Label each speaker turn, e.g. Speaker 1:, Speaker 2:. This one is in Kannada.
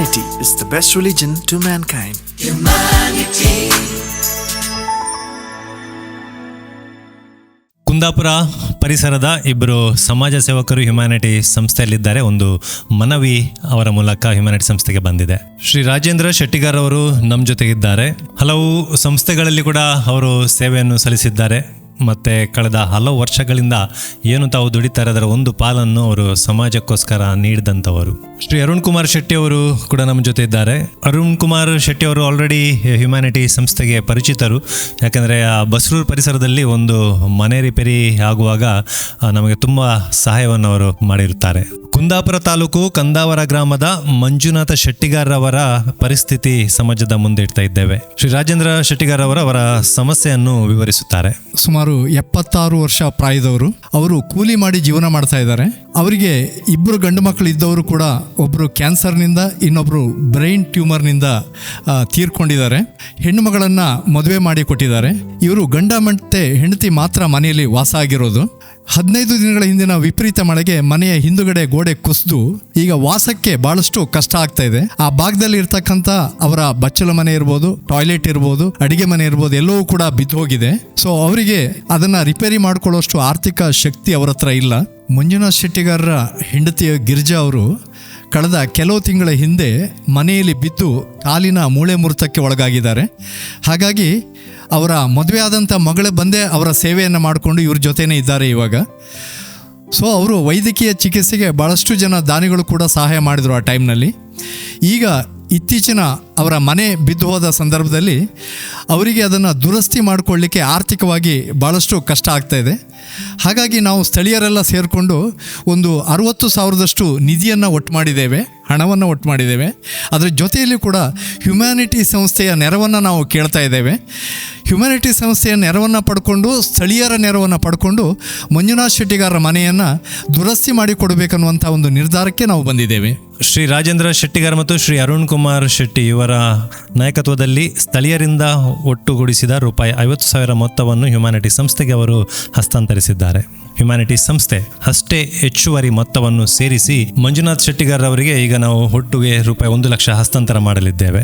Speaker 1: is the best religion to mankind. Humanity.
Speaker 2: Kundapura ಪರಿಸರದ ಇಬ್ಬರು ಸಮಾಜ ಸೇವಕರು ಹ್ಯುಮ್ಯಾನಿಟಿ ಸಂಸ್ಥೆಯಲ್ಲಿದ್ದಾರೆ ಒಂದು ಮನವಿ ಅವರ ಮೂಲಕ ಹ್ಯುಮ್ಯಾನಿಟಿ ಸಂಸ್ಥೆಗೆ ಬಂದಿದೆ ಶ್ರೀ ರಾಜೇಂದ್ರ ಶೆಟ್ಟಿಗಾರ್ ಅವರು ನಮ್ಮ ಜೊತೆಗಿದ್ದಾರೆ ಹಲವು ಸಂಸ್ಥೆಗಳಲ್ಲಿ ಕೂಡ ಅವರು ಸೇವೆಯನ್ನು ಸಲ್ಲಿಸಿದ್ದಾರೆ ಮತ್ತೆ ಕಳೆದ ಹಲವು ವರ್ಷಗಳಿಂದ ಏನು ತಾವು ದುಡಿತಾರೆ ಅದರ ಒಂದು ಪಾಲನ್ನು ಅವರು ಸಮಾಜಕ್ಕೋಸ್ಕರ ನೀಡಿದಂಥವರು. ಶ್ರೀ ಅರುಣ್ ಕುಮಾರ್ ಶೆಟ್ಟಿ ಅವರು ಕೂಡ ನಮ್ಮ ಜೊತೆ ಇದ್ದಾರೆ. ಅರುಣ್ ಕುಮಾರ್ ಶೆಟ್ಟಿ ಅವರು ಆಲ್ರೆಡಿ ಹ್ಯುಮ್ಯಾನಿಟಿ ಸಂಸ್ಥೆಗೆ ಪರಿಚಿತರು. ಯಾಕಂದರೆ ಆ ಬಸ್ರೂರು ಪರಿಸರದಲ್ಲಿ ಒಂದು ಮನೆ ರಿಪೇರಿ ಆಗುವಾಗ ನಮಗೆ ತುಂಬ ಸಹಾಯವನ್ನು ಅವರು ಮಾಡಿರುತ್ತಾರೆ. ಕುಂದಾಪುರ ತಾಲೂಕು ಕಂದಾವರ ಗ್ರಾಮದ ಮಂಜುನಾಥ ಶೆಟ್ಟಿಗಾರ್ ಅವರ ಪರಿಸ್ಥಿತಿ ಸಮಾಜದ ಮುಂದೆ ಇಡ್ತಾ ಇದ್ದೇವೆ. ಶ್ರೀ ರಾಜೇಂದ್ರ ಶೆಟ್ಟಿಗಾರ್ ಅವರ ಸಮಸ್ಯೆಯನ್ನು ವಿವರಿಸುತ್ತಾರೆ.
Speaker 3: ಸುಮಾರು ಎಪ್ಪತ್ತಾರು ವರ್ಷ ಪ್ರಾಯದವರು ಅವರು ಕೂಲಿ ಮಾಡಿ ಜೀವನ ಮಾಡ್ತಾ ಇದ್ದಾರೆ. ಅವರಿಗೆ ಇಬ್ಬರು ಗಂಡು ಮಕ್ಕಳು ಇದ್ದವರು ಕೂಡ ಒಬ್ಬರು ಕ್ಯಾನ್ಸರ್ನಿಂದ ಇನ್ನೊಬ್ಬರು ಬ್ರೈನ್ ಟ್ಯೂಮರ್ನಿಂದ ತೀರ್ಕೊಂಡಿದ್ದಾರೆ. ಹೆಣ್ಣು ಮಗಳನ್ನು ಮದುವೆ ಮಾಡಿ ಕೊಟ್ಟಿದ್ದಾರೆ. ಇವರು ಗಂಡ ಮತ್ತೆ ಹೆಂಡತಿ ಮಾತ್ರ ಮನೆಯಲ್ಲಿ ವಾಸ ಆಗಿರೋದು. ಹದಿನೈದು ದಿನಗಳ ಹಿಂದಿನ ವಿಪರೀತ ಮಳೆಗೆ ಮನೆಯ ಹಿಂದುಗಡೆ ಗೋಡೆ ಕುಸಿದು ಈಗ ವಾಸಕ್ಕೆ ಬಹಳಷ್ಟು ಕಷ್ಟ ಆಗ್ತಾ ಇದೆ. ಆ ಭಾಗದಲ್ಲಿ ಇರ್ತಕ್ಕಂಥ ಅವರ ಬಚ್ಚಲ ಮನೆ ಇರ್ಬೋದು, ಟಾಯ್ಲೆಟ್ ಇರ್ಬೋದು, ಅಡಿಗೆ ಮನೆ ಇರ್ಬೋದು, ಎಲ್ಲವೂ ಕೂಡ ಬಿದ್ದು ಹೋಗಿದೆ. ಸೊ ಅವರಿಗೆ ಅದನ್ನ ರಿಪೇರಿ ಮಾಡ್ಕೊಳ್ಳೋಷ್ಟು ಆರ್ಥಿಕ ಶಕ್ತಿ ಅವರ ಹತ್ರ ಇಲ್ಲ. ಮಂಜುನಾಥ್ ಶೆಟ್ಟಿಗಾರರ ಹೆಂಡತಿಯ ಗಿರಿಜಾ ಅವರು ಕಳೆದ ಕೆಲವು ತಿಂಗಳ ಹಿಂದೆ ಮನೆಯಲ್ಲಿ ಬಿದ್ದು ಕಾಲಿನ ಮೂಳೆ ಮುರಿತಕ್ಕೆ ಒಳಗಾಗಿದ್ದಾರೆ. ಹಾಗಾಗಿ ಅವರ ಮದುವೆ ಆದಂಥ ಮಗಳೇ ಬಂದೇ ಅವರ ಸೇವೆಯನ್ನು ಮಾಡಿಕೊಂಡು ಇವ್ರ ಜೊತೆನೇ ಇದ್ದಾರೆ ಇವಾಗ. ಸೊ ಅವರು ವೈದ್ಯಕೀಯ ಚಿಕಿತ್ಸೆಗೆ ಭಾಳಷ್ಟು ಜನ ದಾನಿಗಳು ಕೂಡ ಸಹಾಯ ಮಾಡಿದರು ಆ ಟೈಮ್ನಲ್ಲಿ ಈಗ ಇತ್ತೀಚಿನ ಅವರ ಮನೆ ಬಿದ್ದು ಹೋದ ಸಂದರ್ಭದಲ್ಲಿ ಅವರಿಗೆ ಅದನ್ನು ದುರಸ್ತಿ ಮಾಡಿಕೊಳ್ಳಿಕ್ಕೆ ಆರ್ಥಿಕವಾಗಿ ಭಾಳಷ್ಟು ಕಷ್ಟ ಆಗ್ತಾ ಇದೆ. ಹಾಗಾಗಿ ನಾವು ಸ್ಥಳೀಯರೆಲ್ಲ ಸೇರಿಕೊಂಡು ಒಂದು ಅರುವತ್ತು ಸಾವಿರದಷ್ಟು ನಿಧಿಯನ್ನು ಒಟ್ಟು ಮಾಡಿದ್ದೇವೆ, ಹಣವನ್ನು ಒಟ್ಟು ಮಾಡಿದ್ದೇವೆ. ಅದರ ಜೊತೆಯಲ್ಲಿ ಕೂಡ ಹ್ಯುಮ್ಯಾನಿಟಿ ಸಂಸ್ಥೆಯ ನೆರವನ್ನು ನಾವು ಕೇಳ್ತಾ ಇದ್ದೇವೆ. ಹ್ಯುಮ್ಯಾನಿಟಿ ಸಂಸ್ಥೆಯ ನೆರವನ್ನು ಪಡ್ಕೊಂಡು, ಸ್ಥಳೀಯರ ನೆರವನ್ನು ಪಡ್ಕೊಂಡು ಮಂಜುನಾಥ್ ಶೆಟ್ಟಿಗಾರರ ಮನೆಯನ್ನು ದುರಸ್ತಿ ಮಾಡಿಕೊಡಬೇಕನ್ನುವಂಥ ಒಂದು ನಿರ್ಧಾರಕ್ಕೆ ನಾವು ಬಂದಿದ್ದೇವೆ.
Speaker 2: ಶ್ರೀ ರಾಜೇಂದ್ರ ಶೆಟ್ಟಿಗಾರ್ ಮತ್ತು ಶ್ರೀ ಅರುಣ್ ಕುಮಾರ್ ಶೆಟ್ಟಿ ಇವರ ನಾಯಕತ್ವದಲ್ಲಿ ಸ್ಥಳೀಯರಿಂದ ಒಟ್ಟುಗೂಡಿಸಿದ ರೂಪಾಯಿ ಐವತ್ತು ಸಾವಿರ ಮೊತ್ತವನ್ನು ಹ್ಯುಮ್ಯಾನಿಟಿ ಸಂಸ್ಥೆಗೆ ಅವರು ಹಸ್ತಾಂತರಿಸಿದ್ದಾರೆ ಹ್ಯುಮ್ಯಾನಿಟಿ ಸಂಸ್ಥೆ ಅಷ್ಟೇ ಹೆಚ್ಚುವರಿ ಮೊತ್ತವನ್ನು ಸೇರಿಸಿ ಮಂಜುನಾಥ್ ಶೆಟ್ಟಿಗಾರ್ ಅವರಿಗೆ ಈಗ ನಾವು ಒಟ್ಟುಗೆ ರೂಪಾಯಿ ಒಂದು ಲಕ್ಷ ಹಸ್ತಾಂತರ ಮಾಡಲಿದ್ದೇವೆ.